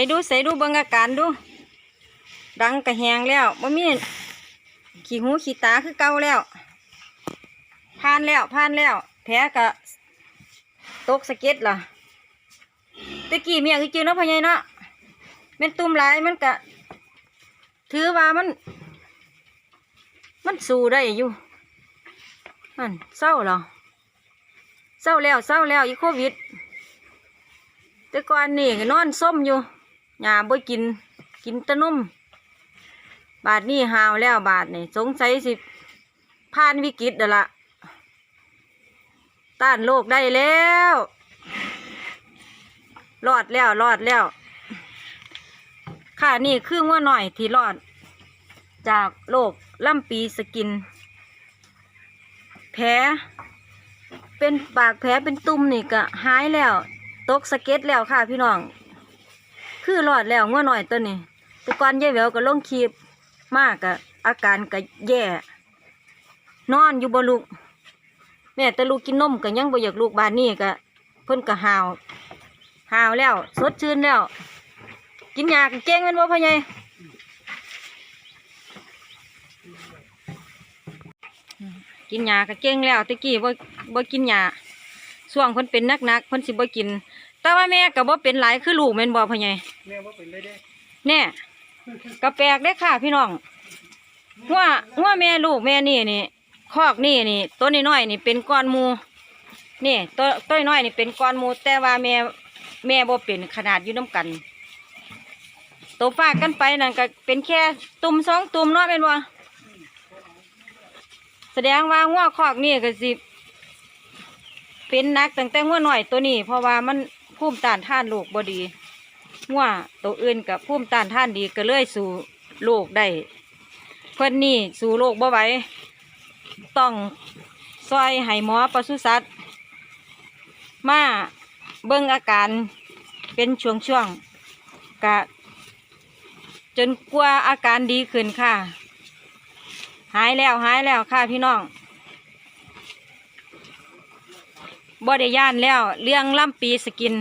ใส่ดูใส่ดูเบิ่งอาการดู ดังกระแหงแล้วบ่มีขี้หูขี้ตาคือเก่าแล้วผ่านแล้วผ่านแล้ว แผลกะตกสะเก็ดล่ะตะกี้เมียคือจื้อเนาะพ่อใหญ่เนาะม่นตุ่มหลายมันกะถือว่ามัน มันสู้ได้อยู่นั่นเศร้าหรอเศร้าแล้วเศร้าแล้วอีโควิด แต่ก่อนนี่ก็นอนส้มอยู่ ยาบ่กิน กินตะนุ่ม บาทนี่หาวแล้วบาทนี่สงสัยสิผ่านวิกฤตเด้อละต้านโรคได้แล้วรอดแล้วรอดแล้ว ค่ะนี่คือว่าหน่อยที่รอด จากโรคล่ำปีสกิน แผลเป็นปากแผลเป็นตุ่มนี่ก็หายแล้ว ตกสะเก็ดแล้วค่ะพี่น้อง คือรอดแล้วง่วหน่อยตัวนี้แต่ก่อนยายแววก็ลงคลิปมากกะอาการก็แย่ นอนอยู่บ่ลูกแม่แต่ลูกกินนมก็ยังบ่อยากลูกบานนี้ก็เพิ่นก็หาวหาวแล้ว สดชื่นแล้ว กินยาก็เก่งแม่นบ่พ่อใหญ่กินยาก็เก่งแล้วตะกี้บ่บ่กินยาช่วงเพิ่นเป็นนักๆเพิ่นสิบ่กิน แต่ว่าแม่ก็บ่เป็นหลายคือลูกแม่นบ่พ่อใหญ่แม่ว่าเป็นเลยเด้แน่กระแปลกได้อค่ะ พี่น้องหัวหัวแม่ลูกแม่นี่นี่คอกนี่นี่ตัวน้อยๆนี่เป็นก้อนหมูนี่ตัวตัวน้อยๆนี่เป็นก้อนหมูแต่ว่าแม่แม่บ่เป็นขนาดอยู่น้ำกันตัวฝากกันไปนั่นก็เป็นแค่ตุ่มสองตุ่มเนาะเป็นว่าแสดงว่าหัวคอกนี่ก็สิเป็นหนักตั้งแต่หัวหน่อยตัวนี้ เพราะว่ามัน ภูมิต้านทานโรคบ่ดีว่าตัวอื่นกับภูมิต้านทานดีก็เลยสู่โรคได้เพิ่นนี่สู่โรคบ่ไหวต้องซอยให้หมอปศุสัตว์มาเบิ่งอาการเป็นช่วงๆกะจนกว่าอาการดีขึ้นค่ะ หายแล้วหายแล้วค่ะพี่น้อง บ่ได้ย่านแล้ว เรื่องล่ำปีสกิน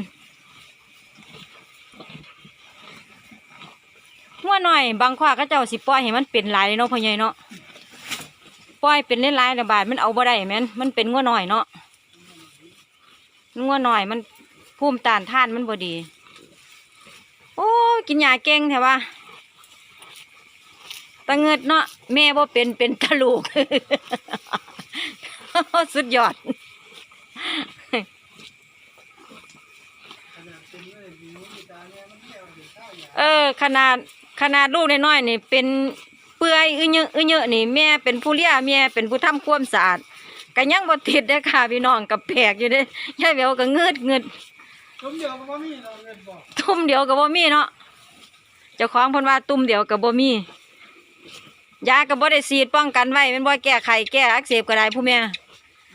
หัวหน่อย บางขวาก็เจ้าสิปล่อยให้มันเป็นหลายเนาะพ่อใหญ่เนาะปล่อยเป็นหลายระบาดมันเอาบ่ได้แม่นมันเป็นงัวหน่อยเนาะงัวหน่อยมันภูมิต้านทานมันบ่ดี โอ้กินยาเก่งแถวว่าตะเงิดเนาะแม่บ่เป็นเป็นตะลูก สุดยอด เออ ขนาดขนาดลูกน้อยๆนี่ เป็นเปื่อยอึเยอะอึเยอะนี่แม่เป็นผู้เลี้ยแม่เป็นผู้ทำความสะอาดก็ยังบ่ติดเด้อค่ะพี่น้องกับแปลกอยู่เด้ยายแววก็เงืดเงืดผมเดียวก็บ่มีเราเงินบอกตุ่มเดียวก็บ่มีเนาะเจ้าของเพิ่นว่าตุ่มเดียวก็บ่มียาก็บ่ได้ฉีดป้องกันไว้แม่นบ่แก้ไขแก้อักเสบก็ได้ผู้แม่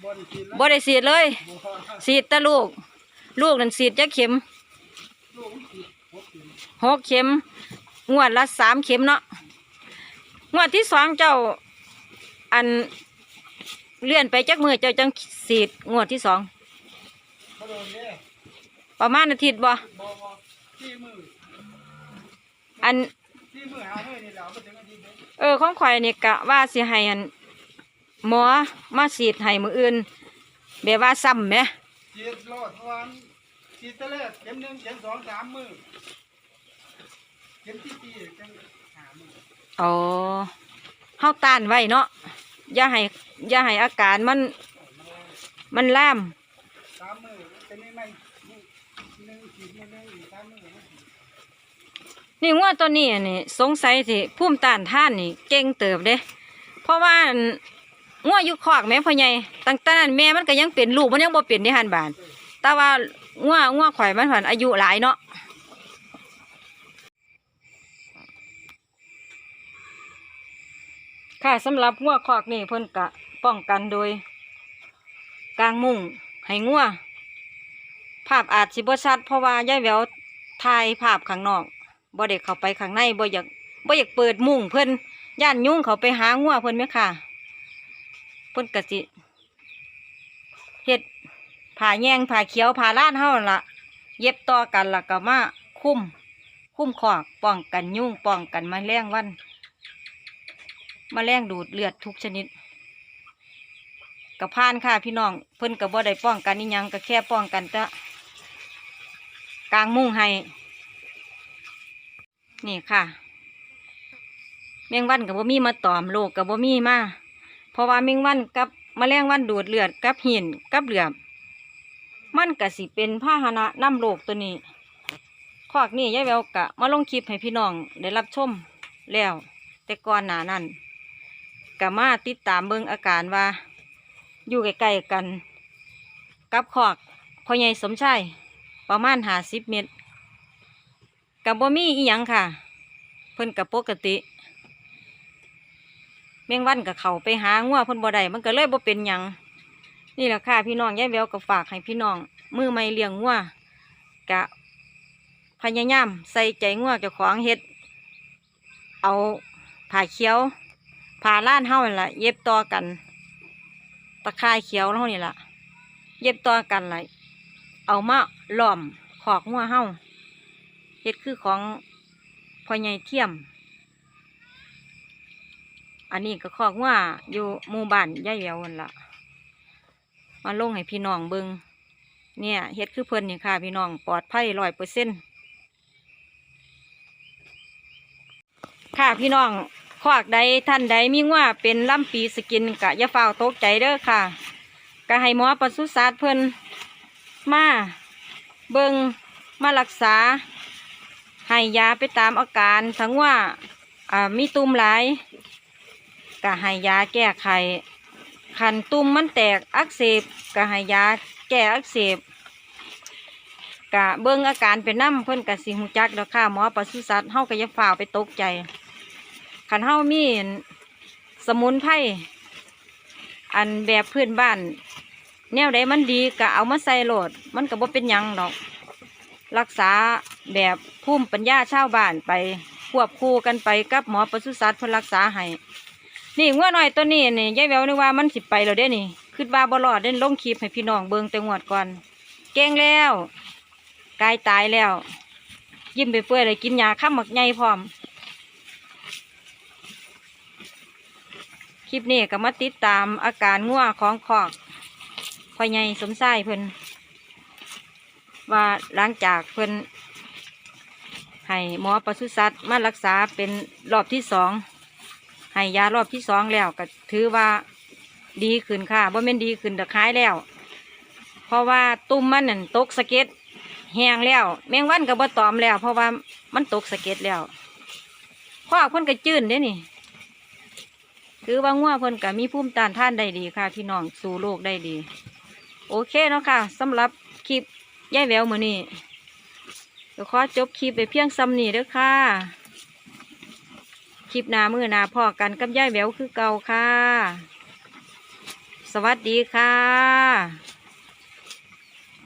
บ่ได้กินแล้วบ่ได้ฉีดเลยบ่พอฉีดแต่ลูก ลูกนั่นฉีดจักเข็มลูกมันติดหกเดือนหกเข็ม งวดละสามเข็มเนาะงวดที่สองเจ้าอันเลื่อนไปจักมือเจ้าจังสีดงวดที่สองบ่โดนเด้ประมาณอาทิตย์บ่บ่บ่สี่มืออันสี่มือหามือนี่แหล้วบ่ถึงอาทิตย์เด้เออของข่อยนี่กะว่าสิให้อัน หมอมาสีดให้มืออื่นแบบว่าซ้ำไหมเจ็ดรอดเพราะว่าฉีดแต่แรกเข็มหนึ่งเข็มสองสามมือเข็มที่สี่จังหามืออ๋อเฮาต้านไว้เนาะอย่าให้อย่าให้อาการมันมันล่ามสามมือเป็นไม่ไม่มือหนึ่งฉีดมือหนึ่งอีกสามมือมันฉีดนี่งัวตัวนี้นี่สงสัยสิภูมิต้านทานนี่เก่งเติบเด้ เพราะว่าอั่น งัวอยู่คอกแม่พ่อใหญ่ตั้งแต่นั้นแม่มันก็ยังเป็นลูกมันยังบ่เป็นในหันบาน แต่ว่างัวงัวข่อยมันผ่านอายุหลายเนาะค่ะสำหรับงัวคอกนี่เพิ่นกะป้องกันโดยกางมุ้งให้งัวภาพอาจสิบ่ชัด เพราะว่ายายแววถ่ายภาพข้างนอกบ่ได้เข้าไปข้างในบ่อยากบ่อยากเปิดมุ้งเพิ่นย่านยุ่งเขาไปหางัวเพิ่นไหมค่ะ เพิ่นกะสิเฮ็ดผ่าแยงผ่าเขียวผ่าล้านเฮานั่นล่ะเย็บต่อกันล้วก็มาคุ้ม คุ้มคอกป้องกันยุ่งป้องกันมาแมลงวันมาแมลงดูดเลือดทุกชนิดกับพานค่ะพี่น้องเพิ่นกับบ่ได้ป้องกันนี่ยังก็แค่ป้องกันแต่กลางมุ้งให้นี่ค่ะ แมงวันกับบ่มีมาตอมโลกกับบ่มีมา เพราะว่าแมงวันกับมแมลงวันดูดเลือดกับหินกับเหลือมมันก็สิเป็นพาหนะน้ำโลกตัวนี้คอกนี่ยายแววกะมาลงคลิปให้พี่น้องได้รับชมแล้ว แต่ก่อนหน้านั้นกะมาติดตามเบิ่งอาการว่า อยู่ใกล้ๆกัน กับคอกพ่อใหญ่สมชายประมาณหาสิบเมตรกับบ่มีอีหยังค่ะ เพิ่นกับปกติ แมงวันกับเขาไปหางัวเพ่นบ่ได้มันก็เลยบ่เป็นหยังนี่แหละค่ะพี่น้องยายแววก็ฝากให้พี่น้องมือไม่เลี้ยงงัวกะพยายามใส่ใจงัวเจ้าของเฮ็ด เอาผ้าเขียวผ้าล้านเฮานั่นละเย็บต่อกัน ตะข่ายเขียวเฮานี่ละเย็บต่อกันละเอามาล้อมขอกงัวเฮาเฮ็ดคือของพ่อใหญ่เทียม อันนี้ก็คอกว่าอยู่หมู่บ้านย่าเยแหววนั่นละมาลงให้พี่น้องเบิงเนี่ยเฮ็ดคือเพิ่นนี่ค่ะ พี่น้องปลอดภัยร้อยเปอร์เซ็นค่ะพี่น้องคอกใดท่านใดมีว่าเป็นลำปีสกินกะอย่าเฝ้าตกใจเด้อค่ะก็ให้หมอปศุสัตว์เพิ่นมาเบิงมารักษา ให้ยาไปตามอาการทั้งว่าอ่ามีตุ่มหลาย ก็ให้ยาแก้ไขคันตุ่มมันแตกอักเสบก็ให้ยาแก้อักเสบกะเบิ่งอาการเป็นน้ำเพิ่นกะสิหูจักแล้วค่ะหมอปศุสัตว์เฮาก็อย่าฝ่าวไปตกใจคันเฮามีสมุนไพรอันแบบพื้นบ้าน แนวใดมันดีก็เอามาใส่โหลด มันก็บ่เป็นยังดอก รักษาแบบภูมิปัญญาชาวบ้านไปควบคู่กันไปกับหมอปศุสัตว์เพิ่นรักษาให้ นี่งัวน้อยตัวนี้นี่ยายแววนึกว่ามันสิไปแล้วเด้นี่คิดว่าบ่รอดเด่นลงคลิปให้พี่น้องเบิ่งแต่งวดก่อนเก่งแล้วกายตายแล้ว ยิ้มไปเปื่อยเลยกินยาข้ามหมักใหญ่พร้อม คลิปนี้ก็มาติดตามอาการงัวของขอกพ่อใหญ่สมชายเพิ่นว่าหลังจากเพิ่นให้หมอปศุสัตว์มารักษาเป็นรอบที่สอง ให้ยารอบที่สองแล้วก็ถือว่าดีขึ้นค่ะบ่แม่นดีขึ้นแต่คล้ายแล้ว เพราะว่าตุ่มมันนั่นตกสะเก็ดแห้งแล้วแมงวันก็บ่ตอมแล้ว เพราะว่ามันตกสะเก็ดแล้วข้อเพิ่นก็จื้นเด้นี่ถือว่างัวเพิ่นก็มีภูมิต้านทานได้ดีค่ะพี่น้องสู่โรคได้ดี โอเคเนาะค่ะสำหรับคลิปย่ายแววมือนี้ก็ขอจบคลิปไปเพียงซ้ำนี้เด้อค่ะ ลิปหน้ามือหน้าพ่อกันกับย่ายแววคือเก่าค่ะ สวัสดีค่ะ